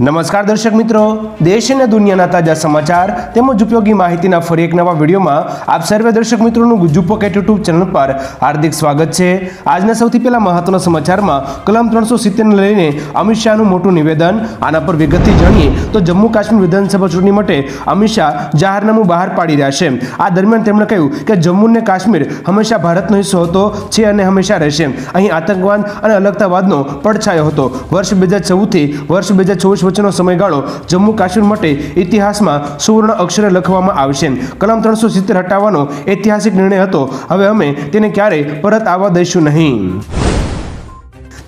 નમસ્કાર દર્શક મિત્રો. દેશ અને દુનિયાના તાજા સમાચાર તેમજ ઉપયોગી માહિતીના ફરી એક નવા વિડીયોમાં આપ સર્વે દર્શક મિત્રોનું ગુજુ પોકેટ યુટ્યુબ ચેનલ પર હાર્દિક સ્વાગત છે. આજના સૌથી પહેલા મહત્વના સમાચારમાં કલમ ત્રણસો સિત્તેરને લઈને અમિત શાહનું મોટું નિવેદન. આના પર વિગતથી જાણીએ તો જમ્મુ કાશ્મીર વિધાનસભા ચૂંટણી માટે અમિત શાહ જાહેરનામું બહાર પાડી રહ્યા છે. આ દરમિયાન તેમણે કહ્યું કે જમ્મુ અને કાશ્મીર હંમેશા ભારતનો હિસ્સો હતો, છે અને હંમેશા રહેશે. અહીં આતંકવાદ અને અલગતાવાદનો પડછાયો હતો. વર્ષ બે હજાર ચૌદથી વર્ષ બે હજાર ચોવીસ વચ્ચેનો સમયગાળો જમ્મુ કાશ્મીર માટે ઇતિહાસમાં સુવર્ણ અક્ષરે લખવામાં આવશે. કલમ ત્રણસો સિત્તેર હટાવવાનો ઐતિહાસિક નિર્ણય હતો. હવે અમે તેને ક્યારેય પરત આવવા દઈશું નહીં.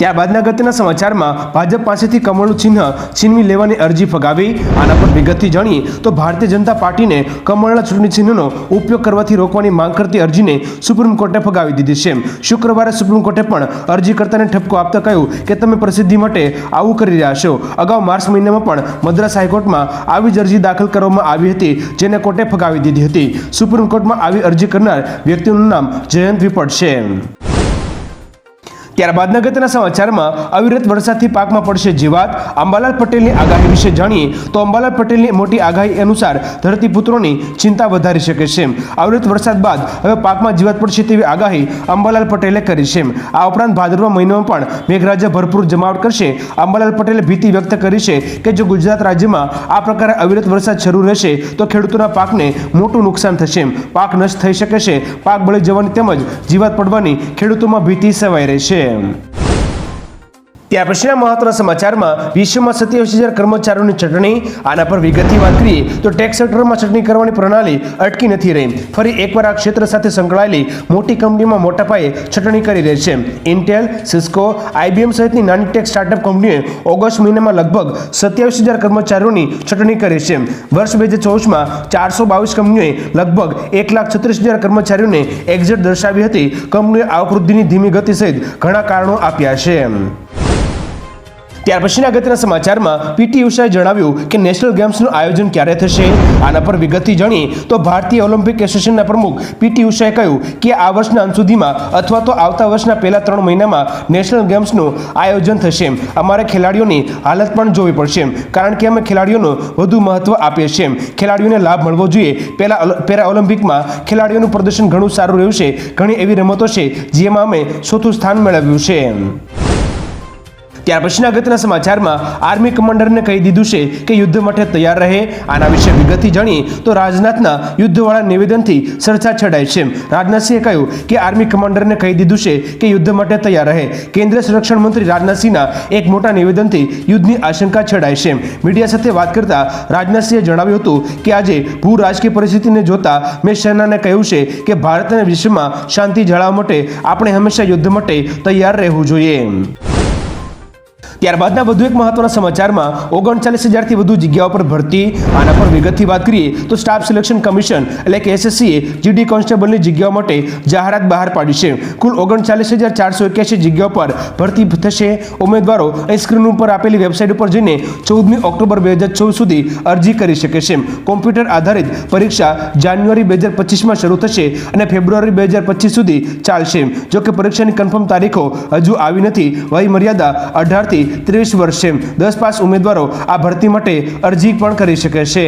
ત્યારબાદના અગત્યના સમાચારમાં ભાજપ પાસેથી કમળનું ચિહ્ન છીનવી લેવાની અરજી ફગાવી. આના પર વિગતથી જાણીએ તો ભારતીય જનતા પાર્ટીને કમળના ચૂંટણી ચિહ્નનો ઉપયોગ કરવાથી રોકવાની માંગ કરતી અરજીને સુપ્રીમ કોર્ટે ફગાવી દીધી છે. શુક્રવારે સુપ્રીમ કોર્ટે પણ અરજી કરતાને ઠપકો આપતા કહ્યું કે તમે પ્રસિદ્ધિ માટે આવું કરી રહ્યા છો. અગાઉ માર્ચ મહિનામાં પણ મદ્રાસ હાઈકોર્ટમાં આવી જ અરજી દાખલ કરવામાં આવી હતી, જેને કોર્ટે ફગાવી દીધી હતી. સુપ્રીમ કોર્ટમાં આવી અરજી કરનાર વ્યક્તિનું નામ જયંત વિપટ છે. ત્યારબાદના ગતના સમાચારમાં અવિરત વરસાદથી પાકમાં પડશે જીવાત. અંબાલાલ પટેલની આગાહી વિશે જાણીએ તો અંબાલાલ પટેલની મોટી આગાહી અનુસાર ધરતીપુત્રોની ચિંતા વધારી શકે છે. અવિરત વરસાદ બાદ હવે પાકમાં જીવાત પડશે તેવી આગાહી અંબાલાલ પટેલે કરી છે. આ ઉપરાંત ભાદરવા મહિનામાં પણ મેઘરાજા ભરપૂર જમાવટ કરશે. અંબાલાલ પટેલે ભીતિ વ્યક્ત કરી છે કે જો ગુજરાત રાજ્યમાં આ પ્રકારે અવિરત વરસાદ શરૂ રહેશે, તો ખેડૂતોના પાકને મોટું નુકસાન થશે. પાક નષ્ટ થઈ શકે છે. પાક બળી જવાની તેમજ જીવાત પડવાની ખેડૂતોમાં ભીતિ સેવાઈ રહેશે ત્યાર પછીના મહત્વના સમાચારમાં વિશ્વમાં સત્યાવીસ હજાર કર્મચારીઓની ચટણી, આના પર વિગતથી વાત કરીએ, તો ટેક્સ સેક્ટરમાં ચટણી કરવાની પ્રણાલી અટકી નથી રહી. ફરી એકવાર આ ક્ષેત્ર સાથે સંકળાયેલી મોટી કંપનીમાં મોટા પાયે ચટણી કરી રહી છે. ઇન્ટેલ સિસ્કો આઈબીએમ સહિતની નાની ટેક સ્ટાર્ટઅપ કંપનીઓએ ઓગસ્ટ મહિનામાં લગભગ સત્યાવીસ હજાર કર્મચારીઓની ચટણી કરી છે. વર્ષ બે હજાર ચોવીસમાં ચારસો બાવીસ કંપનીઓએ લગભગ એક લાખ છત્રીસ હજાર કર્મચારીઓને એક્ઝિટ દર્શાવી હતી. કંપનીએ આવક વૃદ્ધિની ધીમી ગતિ સહિત ઘણા કારણો આપ્યા છે. ત્યાર પછીના અગત્યના સમાચારમાં પીટી ઉષાએ જણાવ્યું કે નેશનલ ગેમ્સનું આયોજન ક્યારે થશે? આના પર વિગતથી જાણીએ તો ભારતીય ઓલિમ્પિક એસોસિએશનના પ્રમુખ પીટી ઉષાએ કહ્યું કે આ વર્ષના અંત સુધીમાં અથવા તો આવતા વર્ષના પહેલા ત્રણ મહિનામાં નેશનલ ગેમ્સનું આયોજન થશે. અમારે ખેલાડીઓની હાલત પણ જોવી પડશે, કારણ કે અમે ખેલાડીઓનું વધુ મહત્વ આપીએ છીએ. ખેલાડીઓને લાભ મળવો જોઈએ. પહેલા પેરા ઓલિમ્પિકમાં ખેલાડીઓનું પ્રદર્શન ઘણું સારું રહ્યું છે ઘણી એવી રમતો છે જેમાં અમે ચોથું સ્થાન મેળવ્યું છે. ત્યાર પછીના અગત્યના સમાચારમાં આર્મી કમાન્ડરને કહી દીધું છે કે યુદ્ધ માટે તૈયાર રહે. આના વિશે વિગતથી જાણીએ તો રાજનાથના યુદ્ધવાળા નિવેદનથી ચર્ચા છેડાય છે. રાજનાથસિંહે કહ્યું કે આર્મી કમાન્ડરને કહી દીધું છે કે યુદ્ધ માટે તૈયાર રહે. કેન્દ્રીય સંરક્ષણ મંત્રી રાજનાથસિંહના એક મોટા નિવેદનથી યુદ્ધની આશંકા છેડાય છે. મીડિયા સાથે વાત કરતા રાજનાથસિંહે જણાવ્યું હતું કે આજે ભૂ રાજકીય પરિસ્થિતિને જોતા મેં સેનાને કહ્યું છે કે ભારત અને વિશ્વમાં શાંતિ જાળવવા માટે આપણે હંમેશા યુદ્ધ માટે તૈયાર રહેવું જોઈએ. ત્યારબાદના વધુ એક મહત્વના સમાચારમાં ઓગણચાલીસ હજારથી વધુ જગ્યાઓ પર ભરતી આના પર વિગતથી વાત કરીએ તો સ્ટાફ સિલેક્શન કમિશન એટલે કે એસએસસીએ જીડી કોન્સ્ટેબલની જગ્યાઓ માટે જાહેરાત બહાર પાડી છે. કુલ ઓગણચાલીસ હજાર ચારસો એક્યાસી જગ્યાઓ પર ભરતી થશે. ઉમેદવારો અહીં સ્ક્રીન ઉપર આપેલી વેબસાઇટ ઉપર જઈને ચૌદમી ઓક્ટોબર બે હજાર ચૌદ સુધી અરજી કરી શકે છે. કોમ્પ્યુટર આધારિત પરીક્ષા જાન્યુઆરી બે હજાર પચીસમાં શરૂ થશે અને ફેબ્રુઆરી બે હજાર પચીસ સુધી ચાલશે. જો કે પરીક્ષાની કન્ફર્મ તારીખો હજુ આવી નથી. વય મર્યાદા અઢારથી ત્રીસ વર્ષે દસ પાસ ઉમેદવારો આ ભરતી માટે અરજી પણ કરી શકે છે.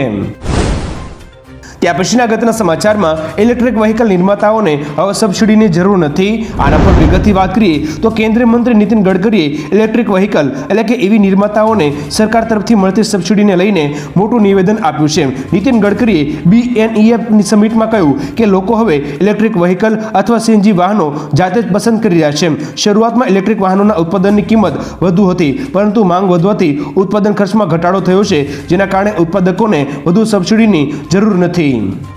ત્યાં પછીના અગત્યના સમાચારમાં ઇલેક્ટ્રિક વ્હીકલ નિર્માતાઓને હવે સબસિડીની જરૂર નથી. આના પર વિગતથી વાત કરીએ તો કેન્દ્રીય મંત્રી નીતિન ગડકરીએ ઇલેક્ટ્રિક વ્હીકલ એટલે કે એવી નિર્માતાઓને સરકાર તરફથી મળતી સબસિડીને લઈને મોટું નિવેદન આપ્યું છે. નીતિન ગડકરીએ બીએનઈએફની સમિટમાં કહ્યું કે લોકો હવે ઇલેક્ટ્રિક વ્હીકલ અથવા સીએનજી વાહનો જાતે જ પસંદ કરી રહ્યા છે. શરૂઆતમાં ઇલેક્ટ્રિક વાહનોના ઉત્પાદનની કિંમત વધુ હતી, પરંતુ માંગ વધવાથી ઉત્પાદન ખર્ચમાં ઘટાડો થયો છે, જેના કારણે ઉત્પાદકોને વધુ સબસિડીની જરૂર નથી. 嗯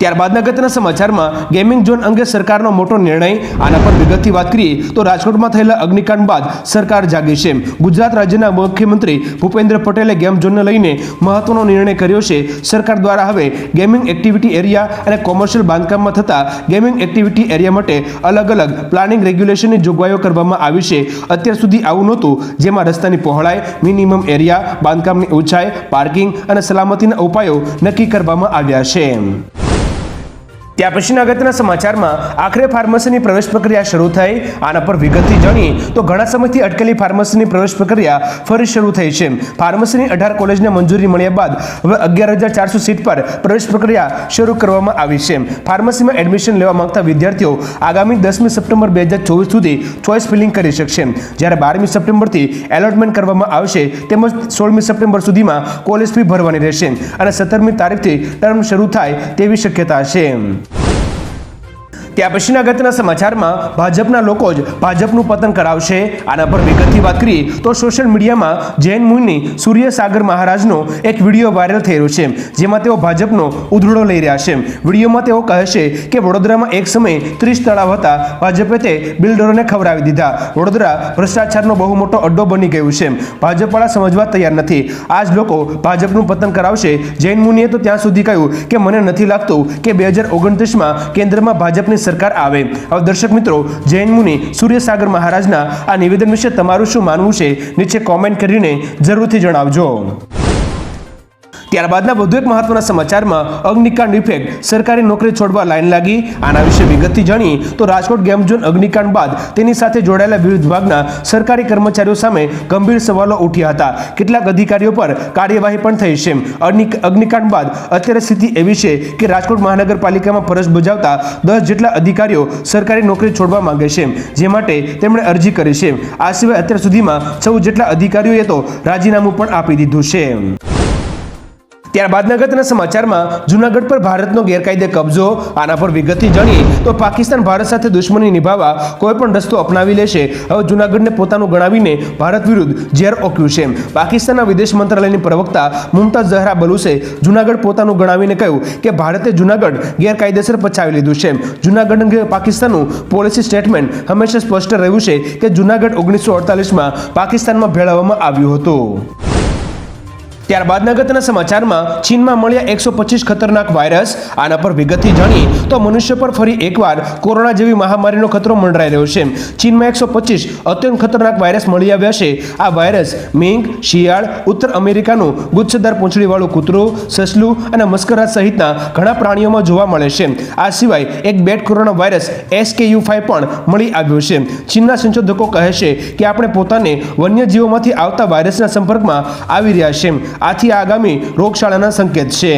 ત્યારબાદના અગત્યના સમાચારમાં ગેમિંગ ઝોન અંગે સરકારનો મોટો નિર્ણય, આના પર વિગતથી વાત કરીએ તો રાજકોટમાં થયેલા અગ્નિકાંડ બાદ સરકાર જાગી છે. ગુજરાત રાજ્યના મુખ્યમંત્રી ભૂપેન્દ્ર પટેલે ગેમ ઝોનને લઈને મહત્વનો નિર્ણય કર્યો છે. સરકાર દ્વારા હવે ગેમિંગ એક્ટિવિટી એરિયા અને કોમર્શિયલ બાંધકામમાં થતા ગેમિંગ એક્ટિવિટી એરિયા માટે અલગ અલગ પ્લાનિંગ રેગ્યુલેશનની જોગવાઈઓ કરવામાં આવી છે. અત્યાર સુધી આવું નહોતું, જેમાં રસ્તાની પહોળાઈ મિનિમમ એરિયા બાંધકામની ઊંચાઈ પાર્કિંગ અને સલામતીના ઉપાયો નક્કી કરવામાં આવ્યા છે. ત્યાં પછીના અગત્યના સમાચારમાં આખરે ફાર્મસીની પ્રવેશ પ્રક્રિયા શરૂ થઈ, આના પર વિગતથી જાણીએ તો ઘણા સમયથી અટકેલી ફાર્મસીની પ્રવેશ પ્રક્રિયા ફરી શરૂ થઈ છે. ફાર્મસીની અઢાર કોલેજને મંજૂરી મળ્યા બાદ હવે અગિયાર હજાર ચારસો સીટ પર પ્રવેશ પ્રક્રિયા શરૂ કરવામાં આવી છે. ફાર્મસીમાં એડમિશન લેવા માંગતા વિદ્યાર્થીઓ આગામી દસમી સપ્ટેમ્બર બે હજાર ચોવીસ સુધી ચોઇસ ફિલિંગ કરી શકશે. જ્યારે બારમી સપ્ટેમ્બરથી એલોટમેન્ટ કરવામાં આવશે, તેમજ સોળમી સપ્ટેમ્બર સુધીમાં કોલેજ ફી ભરવાની રહેશે અને સત્તરમી તારીખથી ટર્મ શરૂ થાય તેવી શક્યતા છે. ત્યાં પછીના ગતના સમાચારમાં ભાજપના લોકો જ ભાજપનું પતન કરાવશે. આના પર વિગતથી વાત કરીએ તો સોશિયલ મીડિયામાં જૈન મુનિ સૂર્યસાગર મહારાજનો એક વીડિયો વાયરલ થઈ રહ્યો છે, જેમાં તેઓ ભાજપનો ઉધડો લઈ રહ્યા છે. વિડીયોમાં તેઓ કહે છે કે વડોદરામાં એક સમયે ત્રીસ તળાવ હતા. ભાજપે તે બિલ્ડરોને ખવડાવી દીધા. વડોદરા ભ્રષ્ટાચારનો બહુ મોટો અડ્ડો બની ગયું છે. ભાજપવાળા સમજવા તૈયાર નથી. આ જ લોકો ભાજપનું પતન કરાવશે. જૈન મુનિએ તો ત્યાં સુધી કહ્યું કે મને નથી લાગતું કે બે હજાર ઓગણત્રીસમાં કેન્દ્રમાં ભાજપની સરકાર આવે. હવે દર્શક મિત્રો, જૈન મુનિ સૂર્યસાગર મહારાજના આ નિવેદન વિશે તમારું શું માનવું છે? નીચે કોમેન્ટ કરીને જરૂરથી જણાવજો. ત્યારબાદના વધુ એક મહત્વના સમાચારમાં અગ્નિકાંડ ઇફેક્ટ સરકારી નોકરી છોડવા લાઈન લાગી. આના વિશે વિગતથી જાણીએ તો રાજકોટ ગેમ ઝોન અગ્નિકાંડ બાદ તેની સાથે જોડાયેલા વિવિધ વિભાગના સરકારી કર્મચારીઓ સામે ગંભીર સવાલો ઉઠ્યા હતા. કેટલાક અધિકારીઓ પર કાર્યવાહી પણ થઈ છે. અગ્નિકાંડ બાદ અત્યારે સ્થિતિ એવી છે કે રાજકોટ મહાનગરપાલિકામાં ફરજ બજાવતા દસ જેટલા અધિકારીઓ સરકારી નોકરી છોડવા માંગે છે, જે માટે તેમણે અરજી કરી છે. આ સિવાય અત્યાર સુધીમાં ચૌદ જેટલા અધિકારીઓએ તો રાજીનામું પણ આપી દીધું છે. ત્યારબાદના ગતના સમાચારમાં જૂનાગઢ પર ભારતનો ગેરકાયદે કબજો, આના પર વિગતથી જાણીએ તો પાકિસ્તાન ભારત સાથે દુશ્મની નિભાવવા કોઈ પણ રસ્તો અપનાવી લેશે. હવે જૂનાગઢને પોતાનું ગણાવીને ભારત વિરુદ્ધ ઝેર ઓક્યું છે. પાકિસ્તાનના વિદેશ મંત્રાલયની પ્રવક્તા મુમતાઝ ઝહરા બલુસે જૂનાગઢ પોતાનું ગણાવીને કહ્યું કે ભારતે જૂનાગઢ ગેરકાયદેસર પછાવી લીધું છે. જૂનાગઢ અંગે પાકિસ્તાનનું પોલિસી સ્ટેટમેન્ટ હંમેશા સ્પષ્ટ રહ્યું છે કે જૂનાગઢ ઓગણીસો અડતાલીસમાં પાકિસ્તાનમાં ભેળવવામાં આવ્યું હતું. ત્યારબાદના ગતના સમાચારમાં ચીનમાં મળ્યા એકસો પચીસ ખતરનાક વાયરસ. આના પર વિગતથી જાણીએ તો મનુષ્ય પર ફરી એકવાર કોરોના જેવી મહામારીનો ખતરો મંડરાઈ રહ્યો છે. ચીનમાં એકસો પચીસ અત્યંત ખતરનાક વાયરસ મળી આવ્યા છે. આ વાયરસ મિંગ, શિયાળ, ઉત્તર અમેરિકાનું ગુચ્છદાર પૂંછડીવાળું કૂતરું, સસલું અને મસ્કરા સહિતના ઘણા પ્રાણીઓમાં જોવા મળે છે. આ સિવાય એક bat corona virus SKU five પણ મળી આવ્યો છે. ચીનના સંશોધકો કહે છે કે આપણે પોતાને વન્યજીવોમાંથી આવતા વાયરસના સંપર્કમાં આવી રહ્યા છે. આથી આગામી રોગચાળાના સંકેત છે.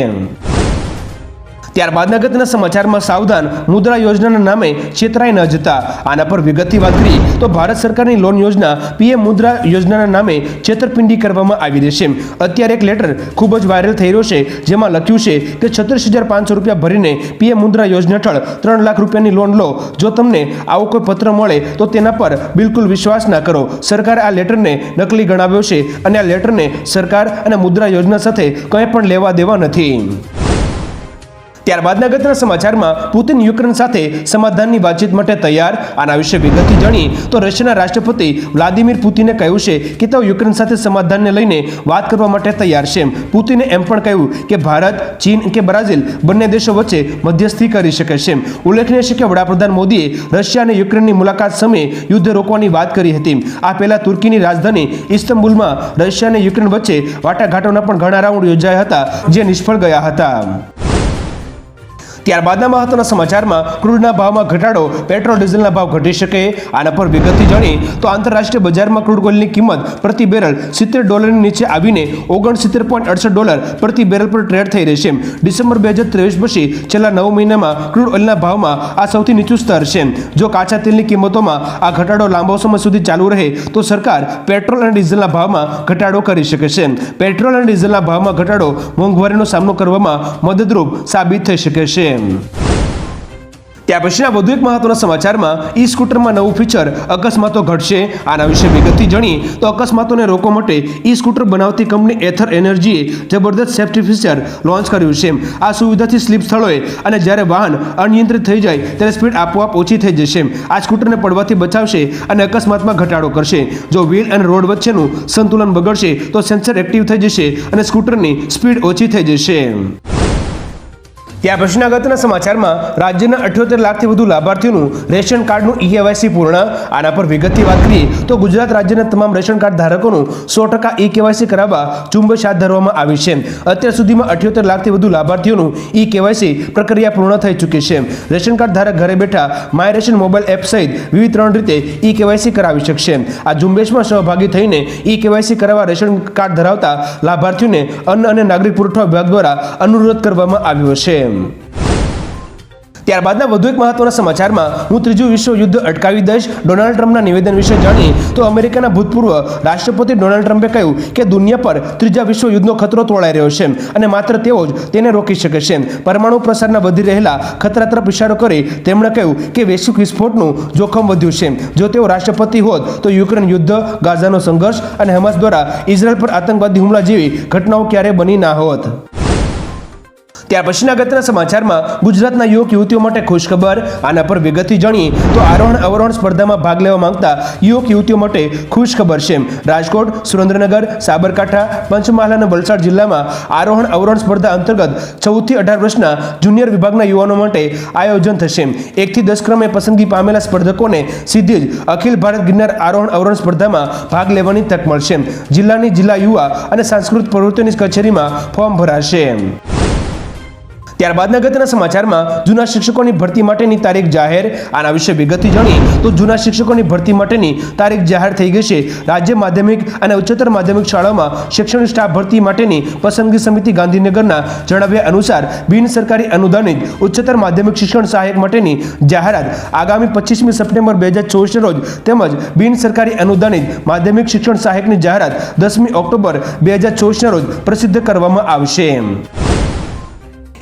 ત્યારબાદના અગત્યના સમાચારમાં સાવધાન. મુદ્રા યોજનાના નામે છેતરાઈ ન જતા. આના પર વિગતથી વાત કરી તો ભારત સરકારની લોન યોજના પીએમ મુદ્રા યોજનાના નામે છેતરપિંડી કરવામાં આવી રહી છે. અત્યારે એક લેટર ખૂબ જ વાયરલ થઈ રહ્યો છે, જેમાં લખ્યું છે કે છત્રીસ હજાર પાંચસો રૂપિયા ભરીને પીએમ મુદ્રા યોજના હેઠળ ત્રણ લાખ રૂપિયાની લોન લો. જો તમને આવો કોઈ પત્ર મળે, તો તેના પર બિલકુલ વિશ્વાસ ના કરો. સરકારે આ લેટરને નકલી ગણાવ્યો છે અને આ લેટરને સરકાર અને મુદ્રા યોજના સાથે કંઈ પણ લેવા દેવા નથી. ત્યારબાદના અગત્યના સમાચારમાં પુતિન યુક્રેન સાથે સમાધાનની વાતચીત માટે તૈયાર. આના વિશે વિગતથી જાણી તો રશિયાના રાષ્ટ્રપતિ વ્લાદિમીર પુતિને કહ્યું છે કે તેઓ યુક્રેન સાથે સમાધાનને લઈને વાત કરવા માટે તૈયાર છે. પુતિને એમ પણ કહ્યું કે ભારત, ચીન કે બ્રાઝિલ બંને દેશો વચ્ચે મધ્યસ્થી કરી શકે છે. ઉલ્લેખનીય છે કે વડાપ્રધાન મોદીએ રશિયા અને યુક્રેનની મુલાકાત સમયે યુદ્ધ રોકવાની વાત કરી હતી. આ પહેલા તુર્કીની રાજધાની ઇસ્તંબુલમાં રશિયા અને યુક્રેન વચ્ચે વાટાઘાટોના પણ ઘણા રાઉન્ડ યોજાયા હતા, જે નિષ્ફળ ગયા હતા. ત્યારબાદના મહત્વના સમાચારમાં ક્રૂડના ભાવમાં ઘટાડો, પેટ્રોલ, ડીઝલના ભાવ ઘટી શકે, આના પર વિગતથી જાણી તો આંતરરાષ્ટ્રીય બજારમાં ક્રૂડ ઓઇલની કિંમત પ્રતિ બેરલ સિત્તેર ડોલરની નીચે આવીને ઓગણસિત્તેર પોઈન્ટ અડસઠ ડોલર પ્રતિ બેરલ પર ટ્રેડ થઈ રહેશે. ડિસેમ્બર બે હજાર ત્રેવીસ પછી છેલ્લા નવ મહિનામાં ક્રૂડ ઓઇલના ભાવમાં આ સૌથી નીચું સ્તર છે. જો કાચા તેલની કિંમતોમાં આ ઘટાડો લાંબો સમય સુધી ચાલુ રહે, તો સરકાર પેટ્રોલ અને ડીઝલના ભાવમાં ઘટાડો કરી શકે છે. પેટ્રોલ અને ડીઝલના ભાવમાં ઘટાડો મોંઘવારીનો સામનો કરવામાં મદદરૂપ સાબિત થઈ શકે છે. ત્યાં પછીના વધુ એક મહત્વના સમાચારમાં ઈ સ્કૂટરમાં નવું ફીચર અકસ્માતો ઘટશે. આના વિશે વિગતથી જાણીએ તો અકસ્માતોને રોકવા માટે ઈ સ્કૂટર બનાવતી કંપની એથર એનર્જીએ જબરદસ્ત સેફ્ટી ફીચર લોન્ચ કર્યું છે. આ સુવિધાથી સ્લીપ સ્થળોએ અને જ્યારે વાહન અનિયંત્રિત થઈ જાય ત્યારે સ્પીડ આપોઆપ ઓછી થઈ જશે. આ સ્કૂટરને પડવાથી બચાવશે અને અકસ્માતમાં ઘટાડો કરશે. જો વ્હીલ અને રોડ વચ્ચેનું સંતુલન બગડશે તો સેન્સર એક્ટિવ થઈ જશે અને સ્કૂટરની સ્પીડ ઓછી થઈ જશે. ત્યાં પછીના અગત્યના સમાચારમાં રાજ્યના અઠ્યોતેર લાખથી વધુ લાભાર્થીઓનું રેશન કાર્ડનું ઈ પૂર્ણ. આના પર વિગતથી વાત કરીએ તો ગુજરાત રાજ્યના તમામ રેશન કાર્ડ ધારકોનું સો ટકા ઈ કેવાયસી કરાવવા ઝુંબેશ હાથ ધરવામાં આવી છે. અત્યાર સુધીમાં અઠ્યોતેર લાખથી વધુ લાભાર્થીઓનું ઈ કેવાયસી પ્રક્રિયા પૂર્ણ થઈ ચૂકી છે. રેશન કાર્ડ ધારક ઘરે બેઠા માય રેશન મોબાઈલ એપ સહિત વિવિધ ત્રણ રીતે ઈ કેવાયસી કરાવી શકશે. આ ઝુંબેશમાં સહભાગી થઈને ઈ કેવાયસી કરાવવા રેશન કાર્ડ ધરાવતા લાભાર્થીઓને અન્ન અને નાગરિક પુરવઠા વિભાગ દ્વારા અનુરોધ કરવામાં આવ્યો છે. ત્યારબાદના વધુ એક મહત્વના સમાચારમાં હું ત્રીજું વિશ્વ યુદ્ધ અટકાવી દઈશ. ડોનાલ્ડ ટ્રમ્પના નિવેદન વિશે જાણીએ તો અમેરિકાના ભૂતપૂર્વ રાષ્ટ્રપતિ ડોનાલ્ડ ટ્રમ્પે કહ્યું કે દુનિયા પર ત્રીજા વિશ્વ યુદ્ધનો ખતરો તોળાઈ રહ્યો છે અને માત્ર તેઓ જ તેને રોકી શકે છે. પરમાણુ પ્રસારના વધી રહેલા ખતરા તરફ ઇશારો કરી તેમણે કહ્યું કે વૈશ્વિક વિસ્ફોટનું જોખમ વધ્યું છે. જો તેઓ રાષ્ટ્રપતિ હોત તો યુક્રેન યુદ્ધ, ગાઝાનો સંઘર્ષ અને હમાસ દ્વારા ઇઝરાયલ પર આતંકવાદી હુમલા જેવી ઘટનાઓ ક્યારેય બની ના હોત. ત્યાર પછીના ગતના સમાચારમાં ગુજરાતના યુવક યુવતીઓ માટે ખુશખબર, આના પર વિગતથી જાણીએ તો આરોહણ અવરોહણ સ્પર્ધામાં ભાગ લેવા માંગતા યુવક યુવતીઓ માટે ખુશખબર છે. રાજકોટ, સુરેન્દ્રનગર, સાબરકાંઠા, પંચમહાલ અને વલસાડ જિલ્લામાં આરોહણ અવરોહણ સ્પર્ધા અંતર્ગત ચૌદથી અઢાર વર્ષના જુનિયર વિભાગના યુવાનો માટે આયોજન થશે. એકથી દસ ક્રમે પસંદગી પામેલા સ્પર્ધકોને સીધી જ અખિલ ભારત ગિરનાર આરોહણ અવરોહણ સ્પર્ધામાં ભાગ લેવાની તક મળશે. જિલ્લાની જિલ્લા યુવા અને સાંસ્કૃતિક પ્રવૃત્તિઓની કચેરીમાં ફોર્મ ભરાશે. ત્યારબાદના અગત્યના સમાચારમાં, જૂના શિક્ષકોની ભરતી માટેની તારીખ જાહેર. આના વિશે વિગતથી જાણીએ તો જૂના શિક્ષકોની ભરતી માટેની તારીખ જાહેર થઈ ગઈ છે. રાજ્ય માધ્યમિક અને ઉચ્ચતર માધ્યમિક શાળાઓમાં શિક્ષણ સ્ટાફ ભરતી માટેની પસંદગી સમિતિ ગાંધીનગરના જણાવ્યા અનુસાર, બિન સરકારી અનુદાનિત ઉચ્ચતર માધ્યમિક શિક્ષણ સહાયક માટેની જાહેરાત આગામી પચીસમી સપ્ટેમ્બર બે હજાર ચોવીસના રોજ તેમજ બિન સરકારી અનુદાનિત માધ્યમિક શિક્ષણ સહાયકની જાહેરાત દસમી ઓક્ટોબર બે હજાર ચોવીસના રોજ પ્રસિદ્ધ કરવામાં આવશે.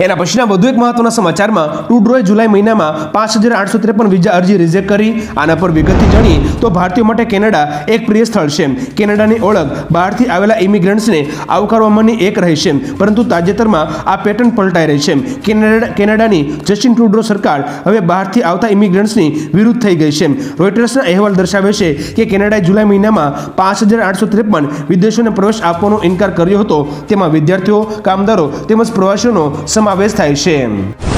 એના પછીના વધુ એક મહત્વના સમાચારમાં ટુડ્રોએ જુલાઈ મહિનામાં પાંચ હજાર આઠસો ત્રેપન વિઝા અરજી રિજેક્ટ કરી. આના પર વિગતથી જાણીએ તો ભારતીયો માટે કેનેડા એક પ્રિય સ્થળ છે. કેનેડાની ઓળખ બહારથી આવેલા ઇમિગ્રન્ટ્સને આવકારવામાંની એક રહી છે. પરંતુ તાજેતરમાં આ પેટર્ન પલટાઈ રહી છે. કેનેડા, કેનેડાની જસ્ટિન ટ્રુડો સરકાર હવે બહારથી આવતા ઇમિગ્રન્ટ્સની વિરુદ્ધ થઈ ગઈ છે. રોઇટર્સના અહેવાલ દર્શાવે છે કે કેનેડાએ જુલાઈ મહિનામાં પાંચ હજાર આઠસો ત્રેપન વિદેશોને પ્રવેશ આપવાનો ઇનકાર કર્યો હતો. તેમાં વિદ્યાર્થીઓ, કામદારો તેમજ પ્રવાસીઓનો સમાવેશ થાય છે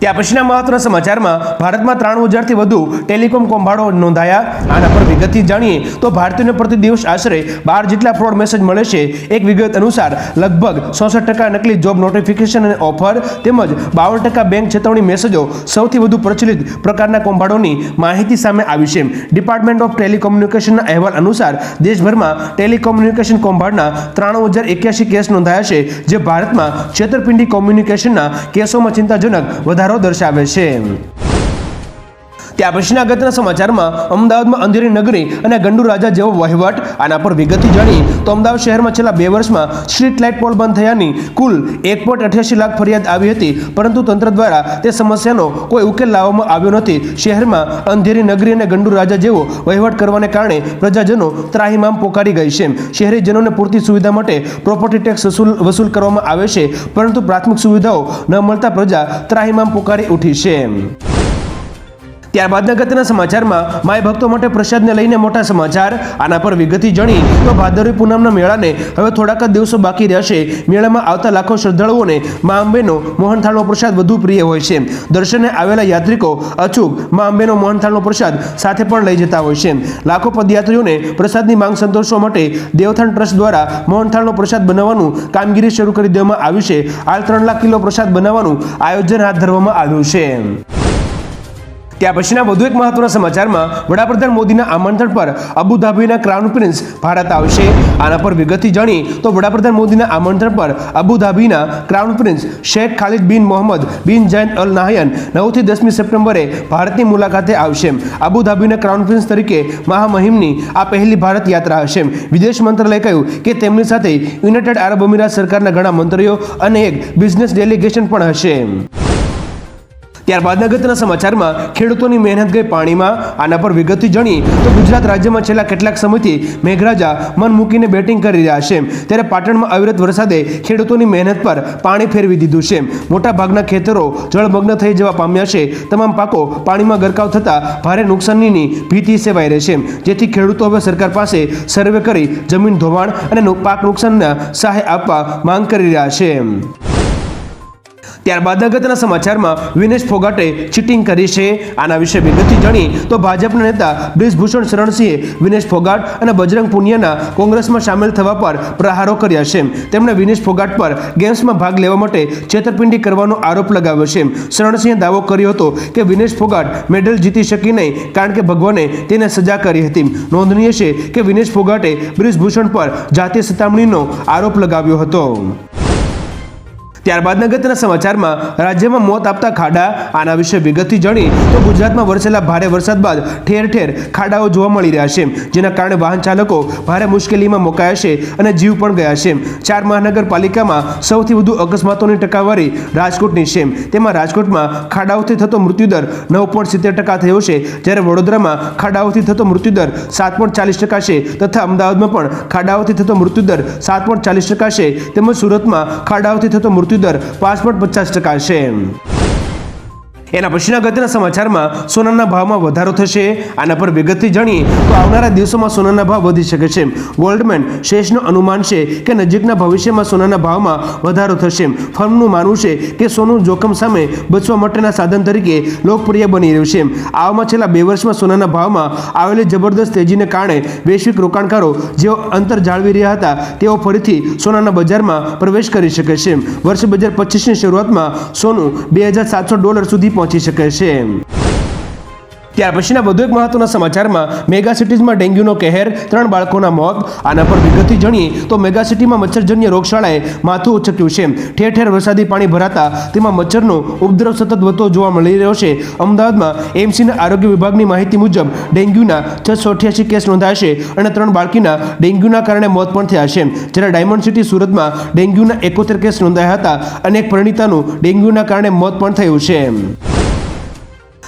ત્યાં પછીના મહત્વના સમાચારમાં ભારતમાં ત્રાણું હજારથી વધુ ટેલિકોમ કૌભાંડો નોંધાયા. આના પર વિગતથી જાણીએ તો ભારતીયોને પ્રતિ દિવસ આશરે બાર જેટલા ફ્રોડ મેસેજ મળે છે. એક વિગત અનુસાર લગભગ ચોસઠ ટકા નકલી જોબ નોટિફિકેશન અને ઓફર તેમજ બાવન ટકા બેંક ચેતવણી મેસેજો સૌથી વધુ પ્રચલિત પ્રકારના કૌભાંડોની માહિતી સામે આવી છે. ડિપાર્ટમેન્ટ ઓફ ટેલિકોમ્યુનિકેશનના અહેવાલ અનુસાર દેશભરમાં ટેલિકોમ્યુનિકેશન કૌભાંડના ત્રાણું હજાર એક્યાસી કેસ નોંધાયા છે, જે ભારતમાં છેતરપિંડી કોમ્યુનિકેશનના કેસોમાં ચિંતાજનક વધારો દર્શાવે છે. ત્યાં પછીના અગત્યના સમાચારમાં અમદાવાદમાં અંધેરી નગરી અને ગંડુ રાજા જેવો વહીવટ આના પર વિગતથી જાણી તો અમદાવાદ શહેરમાં છેલ્લા બે વર્ષમાં સ્ટ્રીટ લાઇટ પોલ બંધ થયાની કુલ એક લાખ ફરિયાદ આવી હતી, પરંતુ તંત્ર દ્વારા તે સમસ્યાનો કોઈ ઉકેલ લાવવામાં આવ્યો નથી. શહેરમાં અંધેરી નગરી અને ગંડુ રાજા જેવો વહીવટ કરવાને કારણે પ્રજાજનો ત્રાહીમામ પોકારી ગઈ છે. શહેરીજનોને પૂરતી સુવિધા માટે પ્રોપર્ટી ટેક્સ વસૂલ વસૂલ કરવામાં આવે છે, પરંતુ પ્રાથમિક સુવિધાઓ ન મળતા પ્રજા ત્રાહીમામ પોકારી ઉઠી છે. ત્યારબાદના અગત્યના સમાચારમાં માય ભક્તો માટે પ્રસાદને લઈને મોટા સમાચાર. આના પર વિગતી જણી તો ભાદરવી પૂનમના મેળાને હવે થોડાક જ દિવસો બાકી રહેશે મેળામાં આવતા લાખો શ્રદ્ધાળુઓને મા અંબેનો મોહનથાળનો પ્રસાદ વધુ પ્રિય હોય છે. દર્શને આવેલા યાત્રિકો અચૂક મા અંબેનો મોહનથાળનો પ્રસાદ સાથે પણ લઈ જતા હોય છે. લાખો પદયાત્રીઓને પ્રસાદની માંગ સંતોષવા માટે દેવથાણ ટ્રસ્ટ દ્વારા મોહનથાળનો પ્રસાદ બનાવવાનું કામગીરી શરૂ કરી દેવામાં આવી છે. હાલ ત્રણ લાખ કિલો પ્રસાદ બનાવવાનું આયોજન હાથ ધરવામાં આવ્યું છે. ત્યાં પછીના વધુ એક મહત્વના સમાચારમાં વડાપ્રધાન મોદીના આમંત્રણ પર અબુધાબીના ક્રાઉન પ્રિન્સ ભારત આવશે. આના પર વિગતથી જાણી તો વડાપ્રધાન મોદીના આમંત્રણ પર અબુધાબીના crown prince Sheikh Khalid bin Mohammed bin Jain અલ નાહયન નવથી દસમી સપ્ટેમ્બરે ભારતની મુલાકાતે આવશે. અબુધાબીના ક્રાઉન પ્રિન્સ તરીકે મહામહિમની આ પહેલી ભારત યાત્રા હશે. વિદેશ મંત્રાલયે કહ્યું કે તેમની સાથે યુનાઇટેડ આરબ અમીરાત સરકારના ઘણા મંત્રીઓ અને એક બિઝનેસ ડેલિગેશન પણ હશે. ત્યારબાદ અગત્યના સમાચારમાં ખેડૂતોની મહેનત ગઈ પાણીમાં, આના પર વિગતથી જાણીએ તો ગુજરાત રાજ્યમાં છેલ્લા કેટલાક સમયથી મેઘરાજા મન મૂકીને બેટિંગ કરી રહ્યા છે. ત્યારે પાટણમાં અવિરત વરસાદે ખેડૂતોની મહેનત પર પાણી ફેરવી દીધું છે. મોટા ભાગના ખેતરો જળમગ્ન થઈ જવા પામ્યા છે. તમામ પાકો પાણીમાં ગરકાવ થતા ભારે નુકસાનની ભીતિ સેવાઈ રહી છે. જેથી ખેડૂતો હવે સરકાર પાસે સર્વે કરી જમીન ધોવાણ અને પાક નુકસાનના સહાય આપવા માંગ કરી રહ્યા છે. ત્યારબાદ અગત્યના સમાચારમાં વિનેશ ફોગાટે ચીટિંગ કરી છે. આના વિશે વિગતથી જાણી તો ભાજપના નેતા બ્રિજભૂષણ શરણસિંહે વિનેશ ફોગાટ અને બજરંગ પુનિયાના કોંગ્રેસમાં સામેલ થવા પર પ્રહારો કર્યા છે. તેમણે વિનેશ ફોગાટ પર ગેમ્સમાં ભાગ લેવા માટે છેતરપિંડી કરવાનો આરોપ લગાવ્યો છે. શરણસિંહે દાવો કર્યો હતો કે વિનેશ ફોગાટ મેડલ જીતી શકી નહીં કારણ કે ભગવાને તેને સજા કરી હતી. નોંધનીય છે કે વિનેશ ફોગાટે બ્રિજભૂષણ પર જાતીય સતામણીનો આરોપ લગાવ્યો હતો. ત્યારબાદ ગતના સમાચારમાં રાજ્યમાં મોત આપતા ખાડા આના વિશે વિગતથી જાણી તો ગુજરાતમાં વરસેલા ભારે વરસાદ બાદ ઠેર ઠેર ખાડાઓ જોવા મળી રહ્યા છે. જેના કારણે વાહન ચાલકો ભારે મુશ્કેલીમાં મુકાયા છે અને જીવ પણ ગયા છે. ચાર મહાનગરપાલિકામાં સૌથી વધુ અકસ્માતોની ટકાવારી રાજકોટની છે. તેમાં રાજકોટમાં ખાડાઓથી થતો મૃત્યુદર નવ પોઈન્ટ સિત્તેર ટકા થયો છે. જ્યારે વડોદરામાં ખાડાઓથી થતો મૃત્યુદર સાત પોઈન્ટ ચાલીસ ટકા છે તથા અમદાવાદમાં પણ ખાડાઓથી થતો મૃત્યુદર સાત પોઈન્ટ ચાલીસ ટકા છે. તેમજ સુરતમાં ખાડાઓથી થતો મૃત્યુદર પાંચ પોઈન્ટ પચાસ ટકા છે. એના પછીના ગતિના સમાચારમાં સોનાના ભાવમાં વધારો થશે. આના પર વિગતથી જાણીએ તો આવનારા દિવસોમાં સોનાના ભાવ વધી શકે છે. ગોલ્ડમેન શેષનું અનુમાન છે કે નજીકના ભવિષ્યમાં સોનાના ભાવમાં વધારો થશે. ફર્મનું માનવું છે કે સોનું જોખમ સામે બચવા માટેના સાધન તરીકે લોકપ્રિય બની રહ્યું છે. આવામાં છેલ્લા બે વર્ષમાં સોનાના ભાવમાં આવેલી જબરદસ્ત તેજીને કારણે વૈશ્વિક રોકાણકારો જેઓ અંતર જાળવી રહ્યા હતા, તેઓ ફરીથી સોનાના બજારમાં પ્રવેશ કરી શકે છે. વર્ષ બે હજાર પચીસની શરૂઆતમાં સોનું બે હજાર સાતસો ડોલર સુધી પહોંચી શકે છે. ત્યાર પછીના વધુ એક મહત્વના સમાચારમાં મેગા સિટીઝમાં ડેન્ગ્યુનો કહેર, ત્રણ બાળકોના મોત, આના પર વિગતથી જાણીએ તો મેગા સિટીમાં મચ્છરજન્ય રોગશાળાએ માથું ઉચક્યું છે. ઠેર ઠેર વરસાદી પાણી ભરાતા તેમાં મચ્છરનો ઉપદ્રવ સતત વધતો જોવા મળી રહ્યો છે. અમદાવાદમાં એમસીના આરોગ્ય વિભાગની માહિતી મુજબ ડેન્ગ્યુના છસો અઠ્યાસી કેસ નોંધાયા છે અને ત્રણ બાળકીના ડેન્ગ્યુના કારણે મોત પણ થયા છે. જ્યારે ડાયમંડ સિટી સુરતમાં ડેન્ગ્યુના એકોતેર કેસ નોંધાયા હતા અને એક પરિણીતાનું ડેન્ગ્યુના કારણે મોત પણ થયું છે.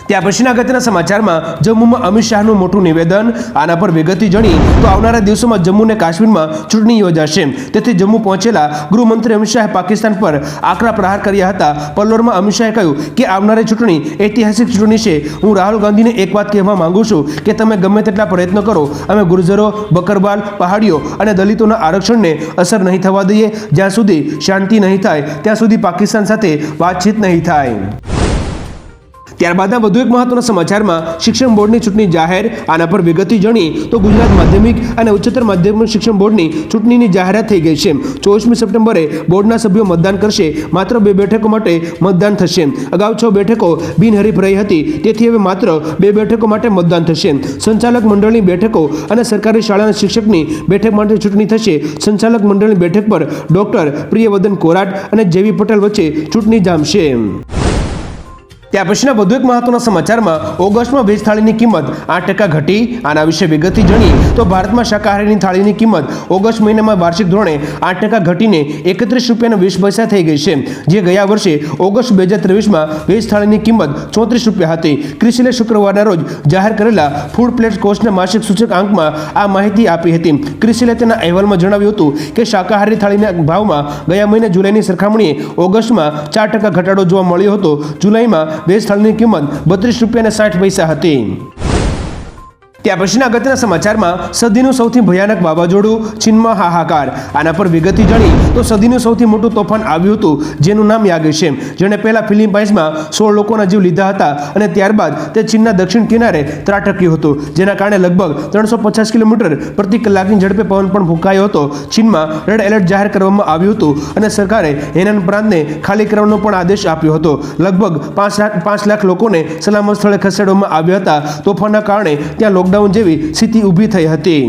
ત્યાર પછીના અગત્યના સમાચારમાં જમ્મુમાં અમિત શાહનું મોટું નિવેદન, આના પર વિગતથી જણી તો આવનારા દિવસોમાં જમ્મુ અને કાશ્મીરમાં ચૂંટણી યોજાશે. તેથી જમ્મુ પહોંચેલા ગૃહમંત્રી અમિત શાહે પાકિસ્તાન પર આકરા પ્રહાર કર્યા હતા. પલ્લોરમાં અમિત શાહે કહ્યું કે આવનારી ચૂંટણી ઐતિહાસિક ચૂંટણી છે. હું રાહુલ ગાંધીને એક વાત કહેવા માંગુ છું કે તમે ગમે તેટલા પ્રયત્નો કરો, અમે ગુર્જરો બકરવાલ પહાડીઓ અને દલિતોના આરક્ષણને અસર નહીં થવા દઈએ. જ્યાં સુધી શાંતિ નહીં થાય, ત્યાં સુધી પાકિસ્તાન સાથે વાતચીત નહીં થાય. ત્યારબાદના વધુ એક મહત્વના સમાચારમાં શિક્ષણ બોર્ડની ચૂંટણી જાહેર, આના પર વિગતથી જાણી, તો ગુજરાત માધ્યમિક અને ઉચ્ચતર માધ્યમિક શિક્ષણ બોર્ડની ચૂંટણીની જાહેરાત થઈ ગઈ છે. ચોવીસમી સપ્ટેમ્બરે બોર્ડના સભ્યો મતદાન કરશે. માત્ર બે બેઠકો માટે મતદાન થશે. અગાઉ છ બેઠકો બિનહરીફ રહી હતી. તેથી હવે માત્ર બે બેઠકો માટે મતદાન થશે. સંચાલક મંડળની બેઠકો અને સરકારી શાળાના શિક્ષકની બેઠક માટે ચૂંટણી થશે. સંચાલક મંડળની બેઠક પર ડોક્ટર પ્રિયવદન કોરાટ અને જેવી પટેલ વચ્ચે ચૂંટણી જામશે. ત્યાર પછીના વધુ એક મહત્વના સમાચારમાં ઓગસ્ટમાં વેજ થાળીની કિંમત આઠ ટકા ઘટી, આના વિશે વિગતથી જાણીએ તો ભારતમાં શાકાહારીની થાળીની કિંમત ઓગસ્ટ મહિનામાં વાર્ષિક ધોરણે આઠ ટકા ઘટીને એકત્રીસ રૂપિયાના વીસ પૈસા થઈ ગઈ છે, જે ગયા વર્ષે ઓગસ્ટ બે હજાર ત્રેવીસમાં વેજ થાળીની કિંમત ચોત્રીસ રૂપિયા હતી. ક્રિસિલે શુક્રવારના રોજ જાહેર કરેલા ફૂડ પ્લેટ કોસ્ટના માસિક સૂચક આંકમાં આ માહિતી આપી હતી. ક્રિસિલે તેના અહેવાલમાં જણાવ્યું હતું કે શાકાહારી થાળીના ભાવમાં ગયા મહિને જુલાઈની સરખામણીએ ઓગસ્ટમાં ચાર ટકા ઘટાડો જોવા મળ્યો હતો. જુલાઈમાં વેજ સ્થળની કિંમત બત્રીસ રૂપિયા સાઠ પૈસા હતી. ત્યાર પછીના અગત્યના સમાચારમાં સદીનું સૌથી ભયાનક વાવાઝોડું ચીનમાં હાહાકાર. આના પર વિગતિ જાણી તો સદીનું સૌથી મોટું તોફાન આવ્યું હતું, જેનું નામ યાગે છે જેણે પહેલા ફિલિપાઇન્સમાં સોળ લોકોના જીવ લીધા હતા અને ત્યારબાદ તે ચીનના દક્ષિણ કિનારે ત્રાટક્યું હતું, જેના કારણે લગભગ ત્રણસો પચાસ કિલોમીટર પ્રતિ કલાકની ઝડપે પવન પણ ફૂંકાયો હતો. ચીનમાં રેડ એલર્ટ જાહેર કરવામાં આવ્યું હતું અને સરકારે હેનાન પ્રાંતને ખાલી કરવાનો પણ આદેશ આપ્યો હતો. લગભગ પાંચ લાખ પાંચ લાખ લોકોને સલામત સ્થળે ખસેડવામાં આવ્યા હતા. તોફાનના કારણે ત્યાં લોકડાઉન જેવી સ્થિતિ ઊભી થઈ હતી.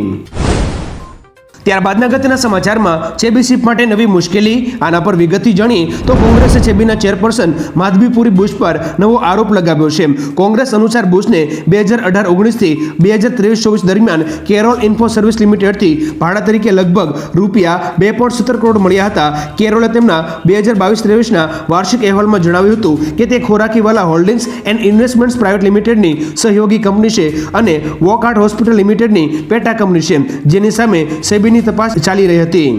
ત્યારબાદના ગતના સમાચારમાં છેબી સીટ માટે નવી મુશ્કેલી, આના પર વિગતથી જાણીએ તો કોંગ્રેસે છેબીના ચેરપર્સન માધવીપુરી બુશ પર નવો આરોપ લગાવ્યો છે. કોંગ્રેસ અનુસાર બુશને બે હજાર અઢાર ઓગણીસથી બે હજાર ત્રેવીસ ચોવીસ દરમિયાન કેરોલ ઇન્ફો સર્વિસ લિમિટેડથી ભાડા તરીકે લગભગ રૂપિયા બે પોઈન્ટ સત્તર કરોડ મળ્યા હતા. કેરોલે તેમના બે હજાર બાવીસ ત્રેવીસના વાર્ષિક અહેવાલમાં જણાવ્યું હતું કે તે Khorakiwala holdings and investments private લિમિટેડની સહયોગી કંપની છે અને વોકહાર્ટ હોસ્પિટલ લિમિટેડની પેટા કંપની છે. જેની સામે સેબીની તપાસ ચાલી રહી હતી.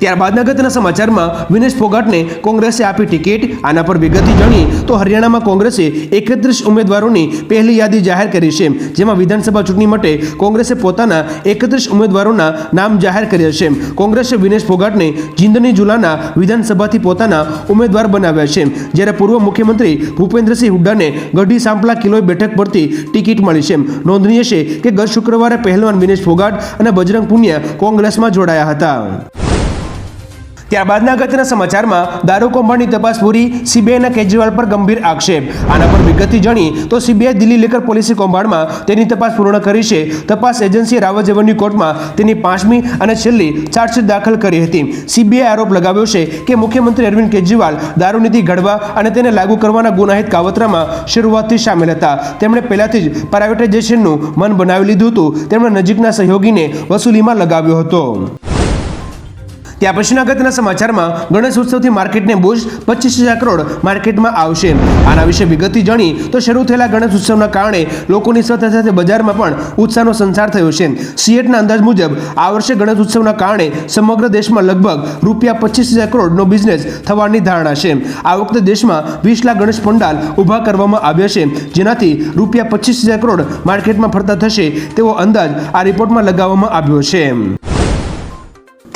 ત્યારબાદ અગત્યના સમાચારમાં વિનેશ ફોગાટને કોંગ્રેસે આપી ટિકિટ, આના પર વિગતથી જાણી તો હરિયાણામાં કોંગ્રેસે એકત્રીસ ઉમેદવારોની પહેલી યાદી જાહેર કરી છે, જેમાં વિધાનસભા ચૂંટણી માટે કોંગ્રેસે પોતાના એકત્રીસ ઉમેદવારોના નામ જાહેર કર્યા છે. કોંગ્રેસે વિનેશ ફોગાટને જિંદની જુલાના વિધાનસભાથી પોતાના ઉમેદવાર બનાવ્યા છે. જ્યારે પૂર્વ મુખ્યમંત્રી ભૂપેન્દ્રસિંહ હુડ્ડાને ગઢી સાંપલા કિલોઈ બેઠક પરથી ટિકિટ મળી છે. નોંધનીય છે કે ગત શુક્રવારે પહેલવાન વિનેશ ફોગાટ અને બજરંગ પુનિયા કોંગ્રેસમાં જોડાયા હતા. ત્યારબાદના અગત્યના સમાચારમાં દારૂ કૌભાંડની તપાસ પૂરી સીબીઆઈના કેજરીવાલ પર ગંભીર આક્ષેપ. આના પર વિગતથી જાણી તો સીબીઆઈ દિલ્હી લેકર પોલીસી કૌભાંડમાં તેની તપાસ પૂર્ણ કરી છે. તપાસ એજન્સીએ રાવત એવન્યુ કોર્ટમાં તેની પાંચમી અને છેલ્લી ચાર્જશીટ દાખલ કરી હતી. સીબીઆઈ આરોપ લગાવ્યો છે કે મુખ્યમંત્રી અરવિંદ કેજરીવાલ દારૂ નીતિ ઘડવા અને તેને લાગુ કરવાના ગુનાહિત કાવતરામાં શરૂઆતથી સામેલ હતા. તેમણે પહેલાથી જ પ્રાઇવેટાઇઝેશનનું મન બનાવી લીધું હતું. તેમણે નજીકના સહયોગીને વસૂલીમાં લગાવ્યો હતો. ત્યાં પછીના અગત્યના સમાચારમાં ગણેશ ઉત્સવથી માર્કેટને બૂસ્ટ પચીસ હજાર કરોડ માર્કેટમાં આવશે. આના વિશે વિગતથી જાણી તો શરૂ થયેલા ગણેશ ઉત્સવના કારણે લોકોની સાથે સાથે બજારમાં પણ ઉત્સાહનો સંસાર થયો છે. સીએટના અંદાજ મુજબ, આ વર્ષે ગણેશ ઉત્સવના કારણે સમગ્ર દેશમાં લગભગ રૂપિયા પચીસ હજાર કરોડનો બિઝનેસ થવાની ધારણા છે. આ વખતે દેશમાં વીસ લાખ ગણેશ પંડાલ ઊભા કરવામાં આવ્યા છે, જેનાથી રૂપિયા પચીસ હજાર કરોડ માર્કેટમાં ફરતા થશે તેવો અંદાજ આ રિપોર્ટમાં લગાવવામાં આવ્યો છે.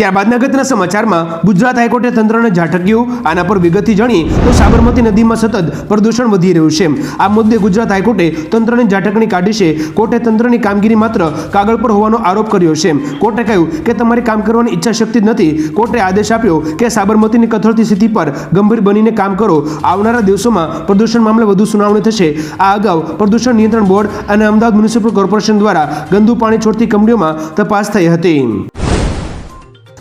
ત્યારબાદ અગત્યના સમાચારમાં ગુજરાત હાઈકોર્ટે તંત્રને ઝાટક્યું, આના પર વિગતથી જાણી તો સાબરમતી નદીમાં સતત પ્રદૂષણ વધી રહ્યું છે. આ મુદ્દે ગુજરાત હાઈકોર્ટે તંત્રની ઝાટકણી કાઢી છે. કોર્ટે તંત્રની કામગીરી માત્ર કાગળ પર હોવાનો આરોપ કર્યો છે. કોર્ટે કહ્યું કે તમારી કામ કરવાની ઈચ્છા શક્તિ જ નથી. કોર્ટે આદેશ આપ્યો કે સાબરમતીની કથળતી સ્થિતિ પર ગંભીર બનીને કામ કરો. આવનારા દિવસોમાં પ્રદૂષણ મામલે વધુ સુનાવણી થશે. આ અગાઉ પ્રદૂષણ નિયંત્રણ બોર્ડ અને અમદાવાદ મ્યુનિસિપલ કોર્પોરેશન દ્વારા ગંદુ પાણી છોડતી કંપનીઓમાં તપાસ થઈ હતી.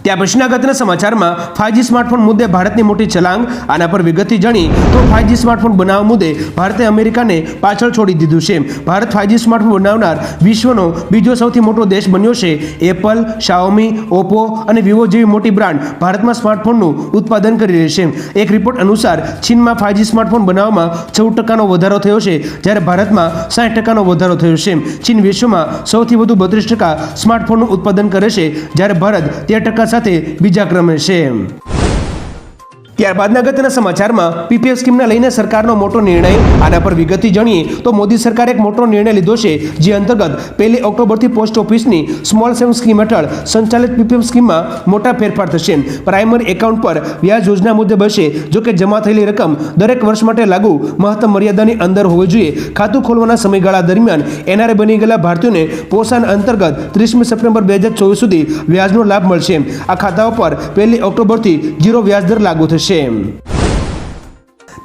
ત્યાં પછીના અગત્યના સમાચારમાં ફાઇવજી સ્માર્ટફોન મુદ્દે ભારતની મોટી છલાંગ, આના પર વિગતથી જાણી તો ફાઇવજી સ્માર્ટફોન બનાવવા મુદ્દે ભારતે અમેરિકાને પાછળ છોડી દીધું છે. ભારત ફાઇવજી સ્માર્ટફોન બનાવનાર વિશ્વનો બીજો સૌથી મોટો દેશ બન્યો છે. એપલ શાઓમી ઓપ્પો અને વિવો જેવી મોટી બ્રાન્ડ ભારતમાં સ્માર્ટફોનનું ઉત્પાદન કરી રહી છે. એક રિપોર્ટ અનુસાર ચીનમાં ફાઇવજી સ્માર્ટફોન બનાવવામાં ચૌદ ટકાનો વધારો થયો છે, જ્યારે ભારતમાં સાઠ ટકાનો વધારો થયો છે. ચીન વિશ્વમાં સૌથી વધુ બત્રીસ ટકા સ્માર્ટફોનનું ઉત્પાદન કરે છે, જ્યારે ભારત તેર ટકા સાથે બીજા ક્રમે છે. ત્યારબાદ અગત્યના સમાચારમાં પીપીએફ સ્કીમને લઈને સરકારનો મોટો નિર્ણય આના પર વિગતથી જાણીએ તો મોદી સરકારે એક મોટો નિર્ણય લીધો છે, જે અંતર્ગત પહેલી ઓક્ટોબરથી પોસ્ટ ઓફિસની સ્મોલ સેવિંગ સ્કીમ હેઠળ સંચાલિત પીપીએફ સ્કીમમાં મોટા ફેરફાર થશે. પ્રાઇમરી એકાઉન્ટ પર વ્યાજ યોજના મુજબ હશે જો કે જમા થયેલી રકમ દરેક વર્ષ માટે લાગુ મહત્તમ મર્યાદાની અંદર હોવી જોઈએ. ખાતું ખોલવાના સમયગાળા દરમિયાન એનઆરએ બની ગયેલા ભારતીયોને પોષણ અંતર્ગત ત્રીસમી સપ્ટેમ્બર બે હજાર ચોવીસ સુધી વ્યાજનો લાભ મળશે. આ ખાતાઓ પર પહેલી ઓક્ટોબરથી જીરો વ્યાજદર લાગુ થશે. shame.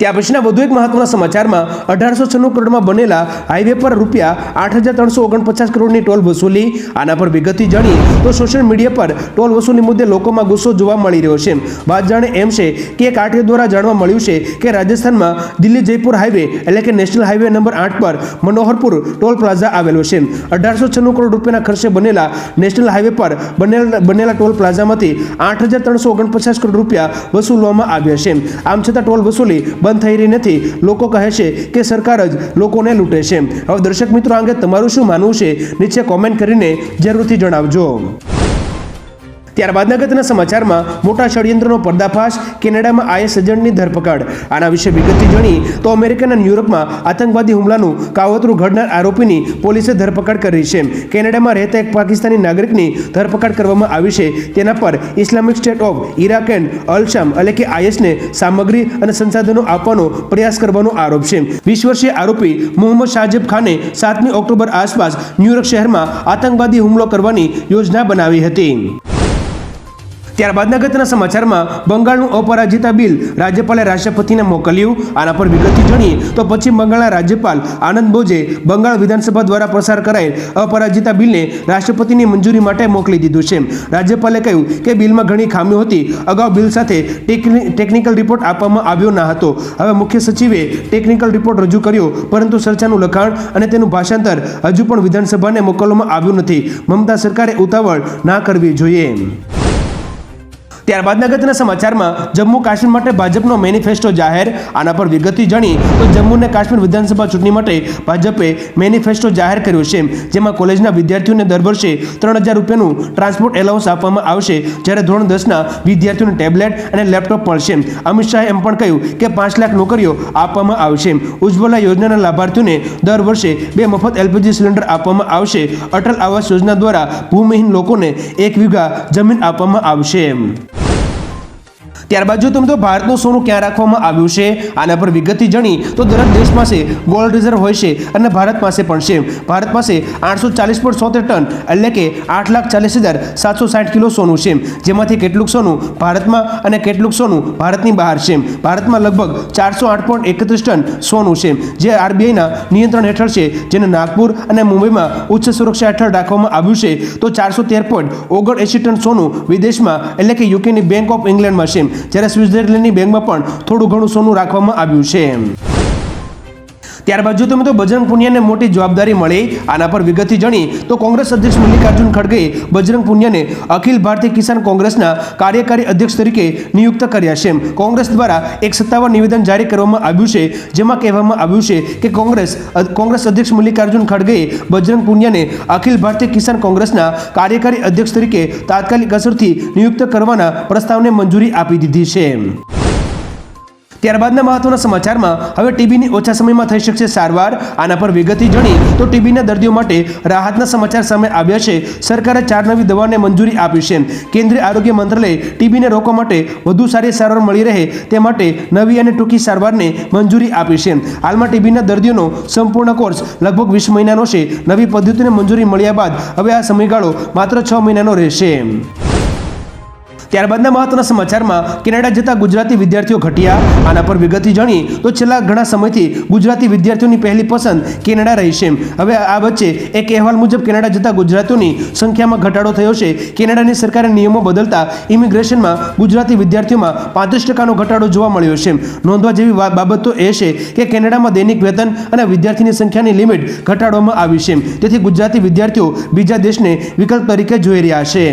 ત્યાં પછીના વધુ એક મહત્વના સમાચારમાં અઢારસો છન્નું કરોડમાં બનેલા હાઈવે પર રૂપિયા આઠ હજાર ત્રણસો ઓગણપચાસ કરોડની ટોલ વસૂલી. આના પર વિગતથી જાણી તો સોશિયલ મીડિયા પર ટોલ વસૂલી મુદ્દે લોકોમાં ગુસ્સો જોવા મળી રહ્યો છે. વાત જાણે એમ છે કે એક આરટીઓ દ્વારા જાણવા મળ્યું છે કે રાજસ્થાનમાં દિલ્હી જયપુર હાઈવે એટલે કે નેશનલ હાઈવે નંબર આઠ પર મનોહરપુર ટોલ પ્લાઝા આવેલો છે. અઢારસો છન્નું કરોડ રૂપિયાના ખર્ચે બનેલા નેશનલ હાઈવે પર બનેલા બનેલા ટોલ પ્લાઝામાંથી આઠ હજાર ત્રણસો ઓગણપચાસ કરોડ રૂપિયા વસૂલવામાં આવ્યા છે. આમ છતાં ટોલ વસૂલી બંધ થઈ રહી નથી. લોકો કહે છે કે સરકાર જ લોકોને લૂંટે છે. હવે દર્શક મિત્રો આ અંગે તમારું શું માનવું છે? નીચે કોમેન્ટ કરીને જરૂરથી જણાવજો. ત્યારબાદ અગત્યના સમાચારમાં મોટા ષડયંત્રનો પર્દાફાશ, કેનેડામાં આઈએસ એજન્ટની ધરપકડ. આના વિશે વિગતથી જાણી તો અમેરિકન અને યુરોપમાં આતંકવાદી હુમલાનું કાવતરું ઘડનાર આરોપીની પોલીસે ધરપકડ કરી છે. કેનેડામાં રહેતા એક પાકિસ્તાની નાગરિકની ધરપકડ કરવામાં આવી છે. તેના પર Islamic State of Iraq and al Sham એટલે કે આઈએસને સામગ્રી અને સંસાધનો આપવાનો પ્રયાસ કરવાનો આરોપ છે. વીસ વર્ષીય આરોપી મોહમ્મદ શાહજેબ ખાને સાતમી ઓક્ટોબર આસપાસ ન્યુયોર્ક શહેરમાં આતંકવાદી હુમલો કરવાની યોજના બનાવી હતી. ત્યારબાદ અગત્યના સમાચારમાં બંગાળનું અપરાજિતા બિલ રાજ્યપાલે રાષ્ટ્રપતિને મોકલ્યું. આના પર વિગતથી જાણીએ તો પશ્ચિમ બંગાળના રાજ્યપાલ આનંદ બોઝે બંગાળ વિધાનસભા દ્વારા પસાર કરાયેલ અપરાજિતા બિલને રાષ્ટ્રપતિની મંજૂરી માટે મોકલી દીધું છે. રાજ્યપાલે કહ્યું કે બિલમાં ઘણી ખામીઓ હતી. અગાઉ બિલ સાથે ટેકની- ટેકનિકલ રિપોર્ટ આપવામાં આવ્યો ન હતો. હવે મુખ્ય સચિવે ટેકનિકલ રિપોર્ટ રજૂ કર્યો, પરંતુ ચર્ચાનું લખાણ અને તેનું ભાષાંતર હજુ પણ વિધાનસભાને મોકલવામાં આવ્યું નથી. મમતા સરકારે ઉતાવળ ના કરવી જોઈએ. ત્યારબાદ અગત્યના સમાચારમાં જમ્મુ કાશ્મીર માટે ભાજપનો મેનિફેસ્ટો જાહેર. આના પર વિગતથી જાણી તો જમ્મુ અને કાશ્મીર વિધાનસભા ચૂંટણી માટે ભાજપે મેનિફેસ્ટો જાહેર કર્યો છે. જેમાં કોલેજના વિદ્યાર્થીઓને દર વર્ષે ત્રણ હજાર રૂપિયાનું ટ્રાન્સપોર્ટ એલાઉન્સ આપવામાં આવશે. જ્યારે ધોરણ દસના વિદ્યાર્થીઓને ટેબ્લેટ અને લેપટોપ મળશે. અમિત શાહે એમ પણ કહ્યું કે પાંચ લાખ નોકરીઓ આપવામાં આવશે. ઉજ્જવલા યોજનાના લાભાર્થીઓને દર વર્ષે બે મફત એલપીજી સિલિન્ડર આપવામાં આવશે. અટલ આવાસ યોજના દ્વારા ભૂમિહીન લોકોને એક વીઘા જમીન આપવામાં આવશે. ત્યારબાદ જો તમે તો ભારતનું સોનું ક્યાં રાખવામાં આવ્યું છે? આના પર વિગતથી જાણી તો દરેક દેશ પાસે ગોલ્ડ રિઝર્વ હોય છે અને ભારત પાસે પણ છે. ભારત પાસે આઠસો ચાલીસ પોઈન્ટ સોતેર ટન એટલે કે આઠ લાખ ચાલીસ હજાર સાતસો સાઠ કિલો સોનું છે. જેમાંથી કેટલુંક સોનું ભારતમાં અને કેટલુંક સોનું ભારતની બહાર છે. ભારતમાં લગભગ ચારસો આઠ પોઈન્ટ એકત્રીસ ટન સોનું છે. જે આરબીઆઈના નિયંત્રણ હેઠળ છે, જેને નાગપુર અને મુંબઈમાં ઉચ્ચ સુરક્ષા હેઠળ રાખવામાં આવ્યું છે. તો ચારસો તેર પોઈન્ટ ઓગણએંશી ટન સોનું વિદેશમાં એટલે કે યુકેની બેંક ઓફ ઇંગ્લેન્ડમાં છે. જ્યારે સ્વિટ્ઝરલેન્ડની બેંકમાં પણ થોડું ઘણું સોનું રાખવામાં આવ્યું છે. ત્યારબાદ જો તમે તો બજરંગ પુનિયાને મોટી જવાબદારી મળી, આના પર વિગતથી જાણી, તો કોંગ્રેસ અધ્યક્ષ મલ્લિકાર્જુન ખડગેએ બજરંગ પુનિયાને અખિલ ભારતીય કિસાન કોંગ્રેસના કાર્યકારી અધ્યક્ષ તરીકે નિયુક્ત કર્યા છે. કોંગ્રેસ દ્વારા એક સત્તાવાર નિવેદન જારી કરવામાં આવ્યું છે, જેમાં કહેવામાં આવ્યું છે કે કોંગ્રેસ કોંગ્રેસ અધ્યક્ષ મલ્લિકાર્જુન ખડગેએ બજરંગ પુનિયાને અખિલ ભારતીય કિસાન કોંગ્રેસના કાર્યકારી અધ્યક્ષ તરીકે તાત્કાલિક અસરથી નિયુક્ત કરવાના પ્રસ્તાવને મંજૂરી આપી દીધી છે. ત્યારબાદના મહત્વના સમાચારમાં હવે ટીબીની ઓછા સમયમાં થઈ શકશે સારવાર. આના પર વિગતથી જણી તો ટીબીના દર્દીઓ માટે રાહતના સમાચાર સામે આવ્યા છે. સરકારે ચાર નવી દવાને મંજૂરી આપી છે. કેન્દ્રીય આરોગ્ય મંત્રાલયે ટીબીને રોકવા માટે વધુ સારી સારવાર મળી રહે તે માટે નવી અને ટૂંકી સારવારને મંજૂરી આપી છે. હાલમાં ટીબીના દર્દીઓનો સંપૂર્ણ કોર્સ લગભગ વીસ મહિનાનો છે. નવી પદ્ધતિને મંજૂરી મળ્યા બાદ હવે આ સમયગાળો માત્ર છ મહિનાનો રહેશે. ત્યારબાદના મહત્વના સમાચારમાં કેનેડા જતા ગુજરાતી વિદ્યાર્થીઓ ઘટ્યા, આના પર વિગતથી જાણી તો છેલ્લા ઘણા સમયથી ગુજરાતી વિદ્યાર્થીઓની પહેલી પસંદ કેનેડા રહી છે. હવે આ વચ્ચે એક અહેવાલ મુજબ કેનેડા જતા ગુજરાતીઓની સંખ્યામાં ઘટાડો થયો છે. કેનેડાની સરકારે નિયમો બદલતા ઇમિગ્રેશનમાં ગુજરાતી વિદ્યાર્થીઓમાં પાંત્રીસ ટકાનો ઘટાડો જોવા મળ્યો છે. નોંધવા જેવી બાબત તો એ છે કે કેનેડામાં દૈનિક વેતન અને વિદ્યાર્થીની સંખ્યાની લિમિટ ઘટાડવામાં આવી છે. તેથી ગુજરાતી વિદ્યાર્થીઓ બીજા દેશને વિકલ્પ તરીકે જોઈ રહ્યા છે.